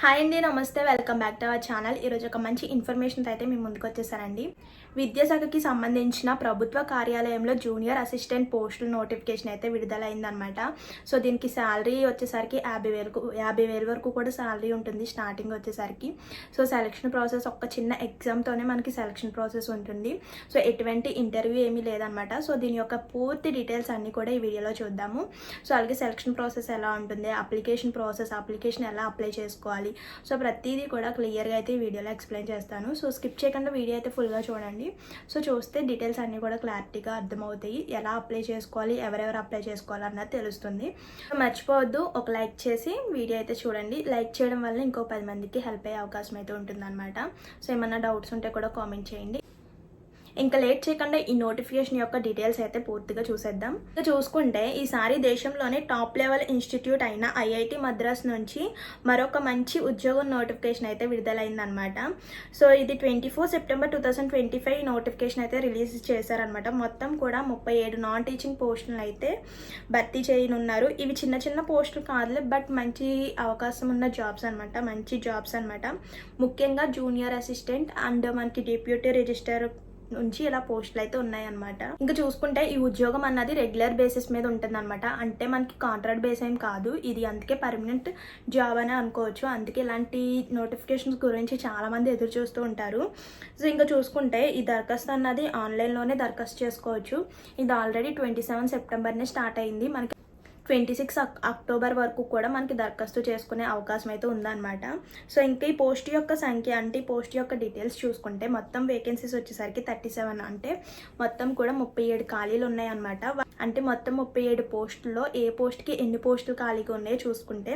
Hi అండి నమస్తే. Welcome back to our channel. ఈరోజు ఒక మంచి ఇన్ఫర్మేషన్తో అయితే మేము ముందుకు వచ్చేసానండి విద్యాశాఖకి సంబంధించిన ప్రభుత్వ కార్యాలయంలో జూనియర్ అసిస్టెంట్ పోస్టుల నోటిఫికేషన్ అయితే విడుదలైందనమాట సో దీనికి శాలరీ వచ్చేసరికి యాభై వేలకు యాభై వేల వరకు కూడా శాలరీ ఉంటుంది స్టార్టింగ్ వచ్చేసరికి. సో సెలక్షన్ ప్రాసెస్ ఒక చిన్న ఎగ్జామ్తోనే మనకి సెలక్షన్ ప్రాసెస్ ఉంటుంది. సో ఎటువంటి ఇంటర్వ్యూ ఏమీ లేదనమాట సో దీని యొక్క పూర్తి డీటెయిల్స్ అన్నీ కూడా ఈ వీడియోలో చూద్దాము. సో అలాగే సెలక్షన్ ప్రాసెస్ ఎలా ఉంటుంది అప్లికేషన్ ప్రాసెస్ అప్లికేషన్ ఎలా అప్లై చేసుకోవాలి. సో ప్రతిదీ కూడా క్లియర్గా అయితే ఈ వీడియోలో ఎక్స్ప్లెయిన్ చేస్తాను. సో స్కిప్ చేయకుండా వీడియో అయితే ఫుల్గా చూడండి. సో చూస్తే డీటెయిల్స్ అన్నీ కూడా క్లారిటీగా అర్థమవుతాయి. ఎలా అప్లై చేసుకోవాలి ఎవరెవరు అప్లై చేసుకోవాలి అన్నది తెలుస్తుంది. మర్చిపోవద్దు ఒక లైక్ చేసి వీడియో అయితే చూడండి. లైక్ చేయడం వల్ల ఇంకో పది మందికి హెల్ప్ అయ్యే అవకాశం అయితే ఉంటుందన్నమాట. సో ఏమన్నా డౌట్స్ ఉంటే కూడా కామెంట్ చేయండి. ఇంకా లేట్ చేయకుండా ఈ నోటిఫికేషన్ యొక్క డీటెయిల్స్ అయితే పూర్తిగా చూసేద్దాం. ఇంకా చూసుకుంటే ఈసారి దేశంలోనే టాప్ లెవెల్ ఇన్స్టిట్యూట్ అయిన ఐఐటి మద్రాస్ నుంచి మరొక మంచి ఉద్యోగం నోటిఫికేషన్ అయితే విడుదలైందనమాట సో ఇది twenty four September two thousand twenty five notification అయితే రిలీజ్ చేశారనమాట మొత్తం కూడా ముప్పై ఏడు నాన్ టీచింగ్ పోస్టులు అయితే భర్తీ చేయనున్నారు. ఇవి చిన్న చిన్న పోస్టులు కాదులే బట్ మంచి అవకాశం ఉన్న జాబ్స్ అనమాట మంచి జాబ్స్ అనమాట ముఖ్యంగా జూనియర్ అసిస్టెంట్ అండ్ మనకి డిప్యూటీ రిజిస్టర్ నుంచి ఇలా పోస్టులు అయితే ఉన్నాయన్నమాట. ఇంకా చూసుకుంటే ఈ ఉద్యోగం అన్నది రెగ్యులర్ బేసిస్ మీద ఉంటుందన్నమాట. అంటే మనకి కాంట్రాక్ట్ బేస్ ఏం కాదు. ఇది అందుకే పర్మనెంట్ జాబ్ అనే అనుకోవచ్చు. అందుకే ఇలాంటి నోటిఫికేషన్స్ గురించి చాలా మంది ఎదురు చూస్తూ ఉంటారు. సో ఇంకా చూసుకుంటే ఈ దరఖాస్తు అన్నది ఆన్లైన్లోనే దరఖాస్తు చేసుకోవచ్చు. ఇది ఆల్రెడీ ట్వంటీ సెవెన్ సెప్టెంబర్నే స్టార్ట్ అయింది. మనకి ట్వంటీ సిక్స్ అక్టోబర్ వరకు కూడా మనకి దరఖాస్తు చేసుకునే అవకాశం అయితే ఉందన్నమాట. సో ఇంకా ఈ పోస్ట్ యొక్క సంఖ్య అంటే ఈ పోస్ట్ యొక్క డీటెయిల్స్ చూసుకుంటే మొత్తం వేకెన్సీస్ వచ్చేసరికి థర్టీ సెవెన్ అంటే మొత్తం కూడా ముప్పై ఏడు ఖాళీలు ఉన్నాయన్నమాట. అంటే మొత్తం ముప్పై ఏడు పోస్టుల్లో ఏ పోస్ట్కి ఎన్ని పోస్టులు ఖాళీగా ఉన్నాయో చూసుకుంటే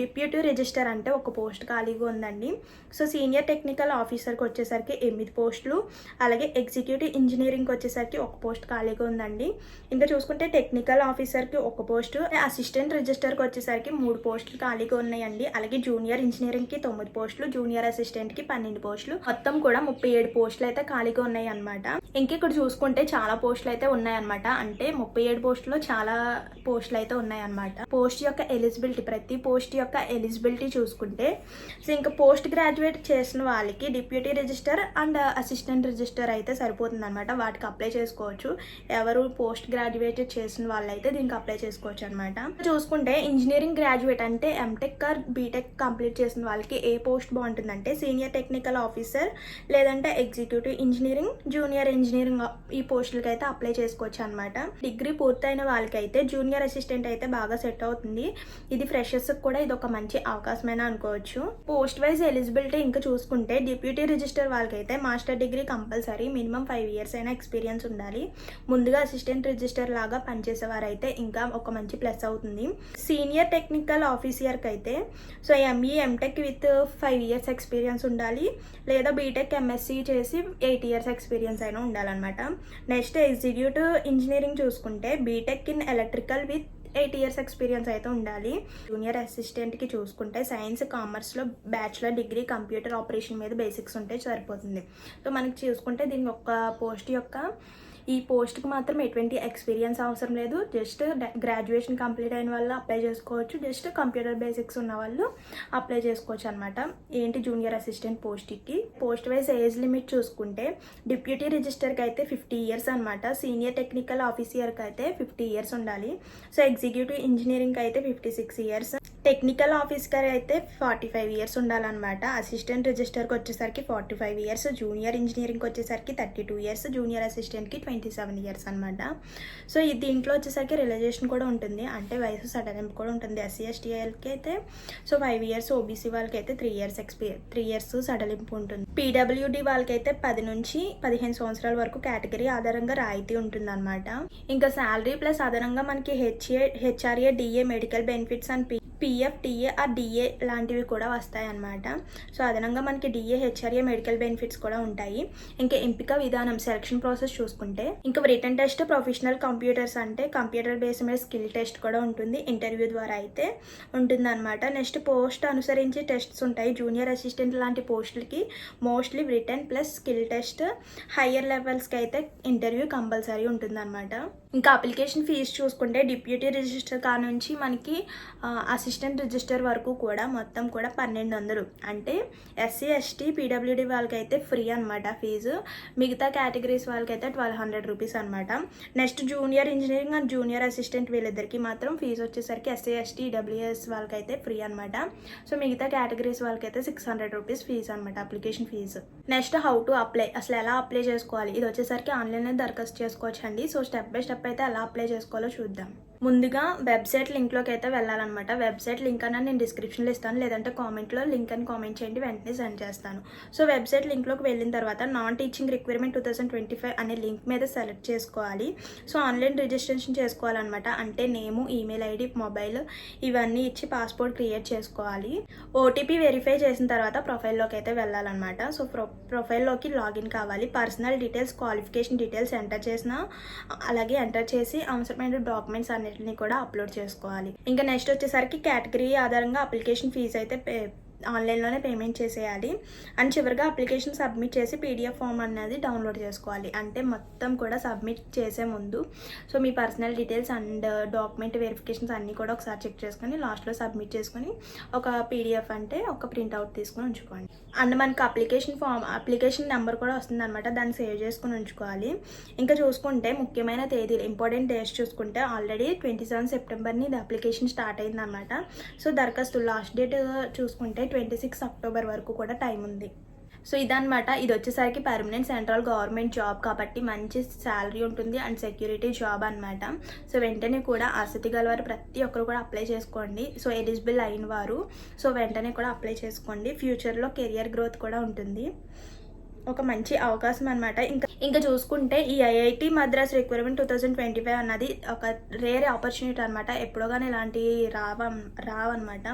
డిప్యూటీ రిజిస్టర్ అంటే ఒక పోస్ట్ ఖాళీగా ఉందండి. సో సీనియర్ టెక్నికల్ ఆఫీసర్కి వచ్చేసరికి ఎనిమిది పోస్టులు అలాగే ఎగ్జిక్యూటివ్ ఇంజనీరింగ్కి వచ్చేసరికి ఒక పోస్ట్ ఖాళీగా ఉందండి. ఇంకా చూసుకుంటే టెక్నికల్ ఆఫీసర్కి ఒక పోస్టు అసిస్టెంట్ రిజిస్టర్కి వచ్చేసరికి మూడు పోస్టులు ఖాళీగా ఉన్నాయండి. అలాగే జూనియర్ ఇంజనీరింగ్కి తొమ్మిది పోస్టులు జూనియర్ అసిస్టెంట్కి పన్నెండు పోస్టులు. మొత్తం కూడా ముప్పై ఏడు పోస్టులు అయితే ఖాళీగా ఉన్నాయి అనమాట ఇంక ఇక్కడ చూసుకుంటే చాలా పోస్టులు అయితే ఉన్నాయన్నమాట. అంటే ముప్పై ఏడు పోస్టులో చాలా పోస్టులు అయితే ఉన్నాయన్నమాట. పోస్ట్ యొక్క ఎలిజిబిలిటీ ప్రతి పోస్ట్ యొక్క ఎలిజిబిలిటీ చూసుకుంటే సో ఇంకా పోస్ట్ గ్రాడ్యుయేట్ చేసిన వాళ్ళకి deputy registrar and assistant registrar అయితే సరిపోతుంది అనమాట వాటికి అప్లై చేసుకోవచ్చు. ఎవరు పోస్ట్ గ్రాడ్యుయేట్ చేసిన వాళ్ళైతే దీనికి అప్లై చేసుకోవచ్చు అనమాట చూసుకుంటే ఇంజనీరింగ్ గ్రాడ్యుయేట్ అంటే M Tech or B Tech complete చేసిన వాళ్ళకి ఏ పోస్ట్ బాగుంటుందంటే సీనియర్ టెక్నికల్ ఆఫీసర్ లేదంటే ఎగ్జిక్యూటివ్ ఇంజనీరింగ్ జూనియర్ ఇంజనీరింగ్ ఈ పోస్టులకి అయితే అప్లై చేసుకోవచ్చు అనమాట డిగ్రీ పూర్తయిన వాళ్ళకైతే జూనియర్ అసిస్టెంట్ అయితే బాగా సెట్ అవుతుంది. ఇది ఫ్రెషర్స్ కూడా ఇది ఒక మంచి అవకాశమైన అనుకోవచ్చు. పోస్ట్ వైజ్ ఎలిజిబిలిటీ ఇంకా చూసుకుంటే డిప్యూటీ రిజిస్టర్ వాళ్ళకైతే master degree compulsory minimum five years అయినా ఎక్స్పీరియన్స్ ఉండాలి. ముందుగా అసిస్టెంట్ రిజిస్టర్ లాగా పనిచేసేవారైతే ఇంకా ఒక మంచి ప్లస్ అవుతుంది. సీనియర్ టెక్నికల్ ఆఫీసర్కి అయితే so M E M Tech with five years experience ఉండాలి. లేదా బీటెక్ ఎంఎస్సి చేసి ఎయిట్ ఇయర్స్ ఎక్స్పీరియన్స్ అయినా ఉండాలన్నమాట. నెక్స్ట్ ఎగ్జిక్యూటివ్ ఇంజనీరింగ్ చూసుకుంటే B Tech in electrical with eight years experience అయితే ఉండాలి. జూనియర్ అసిస్టెంట్కి చూసుకుంటే సైన్స్ కామర్స్లో బ్యాచులర్ డిగ్రీ కంప్యూటర్ ఆపరేషన్ మీద బేసిక్స్ ఉంటే సరిపోతుంది. సో మనకి చూసుకుంటే దీని యొక్క పోస్ట్ యొక్క ఈ పోస్ట్కి మాత్రం ఎటువంటి ఎక్స్పీరియన్స్ అవసరం లేదు. జస్ట్ గ్రాడ్యుయేషన్ కంప్లీట్ అయిన వాళ్ళు అప్లై చేసుకోవచ్చు. జస్ట్ కంప్యూటర్ బేసిక్స్ ఉన్న వాళ్ళు అప్లై చేసుకోవచ్చు అనమాట ఏంటి జూనియర్ అసిస్టెంట్ పోస్ట్కి? పోస్ట్ వైజ్ ఏజ్ లిమిట్ చూసుకుంటే డిప్యూటీ రిజిస్టర్కి అయితే ఫిఫ్టీ ఇయర్స్ అనమాట సీనియర్ టెక్నికల్ ఆఫీసర్కి అయితే ఫిఫ్టీ ఇయర్స్ ఉండాలి. సో ఎగ్జిక్యూటివ్ ఇంజనీరింగ్కి అయితే fifty six years. Technical officer అయితే ఫార్టీ ఫైవ్ ఇయర్స్ ఉండాలన్నమాట అసిస్టెంట్ రిజిస్టర్కి వచ్చేసరికి ఫార్టీ ఫైవ్ ఇయర్స్ జూనియర్ ఇంజనీరింగ్కి వచ్చేసరికి థర్టీ టూ ఇయర్స్ జూనియర్ అసిస్టెంట్కి ట్వంటీ సెవెన్ ఇయర్స్ అనమాట సో ఈ దీంట్లో వచ్చేసరికి రిలైజేషన్ కూడా ఉంటుంది. అంటే వయసు సడలింపు కూడా ఉంటుంది. ఎస్సీ ఎస్టీఐలకి అయితే సో ఫైవ్ ఇయర్స్ ఓబీసీ వాళ్ళకి అయితే three years experience three years సడలింపు ఉంటుంది. పీడబ్ల్యూడి వాళ్ళకైతే పది నుంచి పదిహేను సంవత్సరాల వరకు కేటగిరీ ఆధారంగా రాయితీ ఉంటుంది అనమాట ఇంకా శాలరీ ప్లస్ అదనంగా మనకి HA HRA DA medical benefits and PF TA ఆ డిఏ లాంటివి కూడా వస్తాయి అన్నమాట సో అదనంగా మనకి డిఏ హెచ్ఆర్ఏ మెడికల్ బెనిఫిట్స్ కూడా ఉంటాయి. ఇంకా ఎంపిక విధానం సెలక్షన్ ప్రాసెస్ చూసుకుంటే ఇంకా రిటర్న్ టెస్ట్ ప్రొఫెషనల్ కంప్యూటర్స్ అంటే కంప్యూటర్ బేస్ మీద స్కిల్ టెస్ట్ కూడా ఉంటుంది. ఇంటర్వ్యూ ద్వారా అయితే ఉంటుంది అనమాట నెక్స్ట్ పోస్ట్ అనుసరించి టెస్ట్స్ ఉంటాయి. జూనియర్ అసిస్టెంట్ లాంటి పోస్టులకి mostly written plus skill test higher లెవెల్స్కి అయితే ఇంటర్వ్యూ కంపల్సరీ ఉంటుంది అనమాట ఇంకా అప్లికేషన్ ఫీజు చూసుకుంటే డిప్యూటీ రిజిస్టర్ కా నుంచి మనకి అసిస్టెంట్ రిజిస్టర్ వరకు కూడా మొత్తం కూడా పన్నెండు వందలు అంటే ఎస్సీ ఎస్టీ పీడబ్ల్యూడి వాళ్ళకైతే ఫ్రీ అనమాట ఫీజు మిగతా కేటగిరీస్ వాళ్ళకైతే ట్వెల్వ్ హండ్రెడ్ రూపీస్ అనమాట next junior engineering and junior assistant వీళ్ళిద్దరికి మాత్రం ఫీజు వచ్చేసరికి ఎస్సీ ఎస్టీ డబ్ల్యూఎస్ వాళ్ళకైతే ఫ్రీ అనమాట సో మిగతా కేటగిరీస్ వాళ్ళకైతే సిక్స్ హండ్రెడ్ రూపీస్ ఫీజు అనమాట application fee next how to apply అసలు ఎలా అప్లై చేసుకోవాలి? ఇది వచ్చేసరికి ఆన్లైన్లో దరఖాస్తు చేసుకోవచ్చు అండి సో స్టెప్ బై స్టెప్ అయితే ఎలా అప్లై చేసుకోవాలో చూద్దాం. ముందుగా వెబ్సైట్ లింక్లోకి అయితే వెళ్ళాలన్నమాట. వెబ్సైట్ లింక్ అని నేను డిస్క్రిప్షన్లో ఇస్తాను. లేదంటే కామెంట్లో లింక్ అని కామెంట్ చేయండి. వెంటనే సెండ్ చేస్తాను. సో వెబ్సైట్ లింక్లోకి వెళ్ళిన తర్వాత non teaching requirement two thousand twenty five అనే లింక్ మీద సెలెక్ట్ చేసుకోవాలి. సో ఆన్లైన్ రిజిస్ట్రేషన్ చేసుకోవాలన్నమాట. అంటే నేము ఈమెయిల్ ఐడి మొబైల్ ఇవన్నీ ఇచ్చి పాస్పోర్ట్ క్రియేట్ చేసుకోవాలి. ఓటీపీ వెరిఫై చేసిన తర్వాత ప్రొఫైల్లోకి అయితే వెళ్ళాలన్నమాట. సో ప్రొ ప్రొఫైల్లోకి లాగిన్ కావాలి. Personal details qualification details enter చేసిన అలాగే ఎంటర్ చేసి అవసరమైన డాక్యుమెంట్స్ అన్నిటిని కూడా అప్లోడ్ చేసుకోవాలి. ఇంకా నెక్స్ట్ వచ్చేసరికి కేటగిరీ ఆధారంగా అప్లికేషన్ ఫీజు అయితే పే ఆన్లైన్లోనే పేమెంట్ చేసేయాలి. అండ్ చివరిగా అప్లికేషన్ సబ్మిట్ చేసి పీడిఎఫ్ ఫామ్ అనేది డౌన్లోడ్ చేసుకోవాలి. అంటే మొత్తం కూడా సబ్మిట్ చేసే ముందు. So me personal details and document verifications అన్నీ కూడా ఒకసారి చెక్ చేసుకొని లాస్ట్లో సబ్మిట్ చేసుకొని ఒక పీడిఎఫ్ అంటే ఒక ప్రింట్అవుట్ తీసుకొని ఉంచుకోండి. అండ్ మనకు అప్లికేషన్ ఫామ్ అప్లికేషన్ నెంబర్ కూడా వస్తుందన్నమాట. దాన్ని సేవ్ చేసుకుని ఉంచుకోవాలి. ఇంకా చూసుకుంటే ముఖ్యమైన తేదీలు ఇంపార్టెంట్ డేట్స్ చూసుకుంటే ఆల్రెడీ ట్వంటీ సెవెన్ సెప్టెంబర్ని ఇది అప్లికేషన్ స్టార్ట్ అయిందనమాట సో దరఖాస్తు లాస్ట్ డేట్ చూసుకుంటే ట్వంటీ సిక్స్ అక్టోబర్ వరకు కూడా టైం ఉంది. సో ఇదనమాట ఇది వచ్చేసరికి పర్మనెంట్ సెంట్రల్ గవర్నమెంట్ జాబ్ కాబట్టి మంచి శాలరీ ఉంటుంది అండ్ సెక్యూరిటీ జాబ్ అనమాట సో వెంటనే కూడా ఆసక్తి గల వారు ప్రతి ఒక్కరు కూడా అప్లై చేసుకోండి. సో ఎలిజిబుల్ అయిన వారు సో వెంటనే కూడా అప్లై చేసుకోండి. ఫ్యూచర్లో కెరియర్ గ్రోత్ కూడా ఉంటుంది. ఒక మంచి అవకాశం అనమాట ఇంకా ఇంకా చూసుకుంటే ఈ IIT Madras requirement two thousand twenty five అన్నది ఒక రేర్ ఆపర్చునిటీ అనమాట ఎప్పుడో కానీ ఇలాంటివి రావ రావన్నమాట.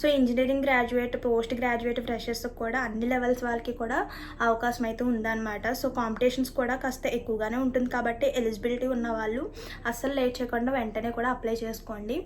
So engineering graduate post graduate freshers కూడా అన్ని లెవెల్స్ వాళ్ళకి కూడా అవకాశం అయితే ఉందన్నమాట. సో కాంపిటీషన్స్ కూడా కాస్త ఎక్కువగానే ఉంటుంది కాబట్టి ఎలిజిబిలిటీ ఉన్న వాళ్ళు అస్సలు లేట్ చేయకుండా వెంటనే కూడా అప్లై చేసుకోండి.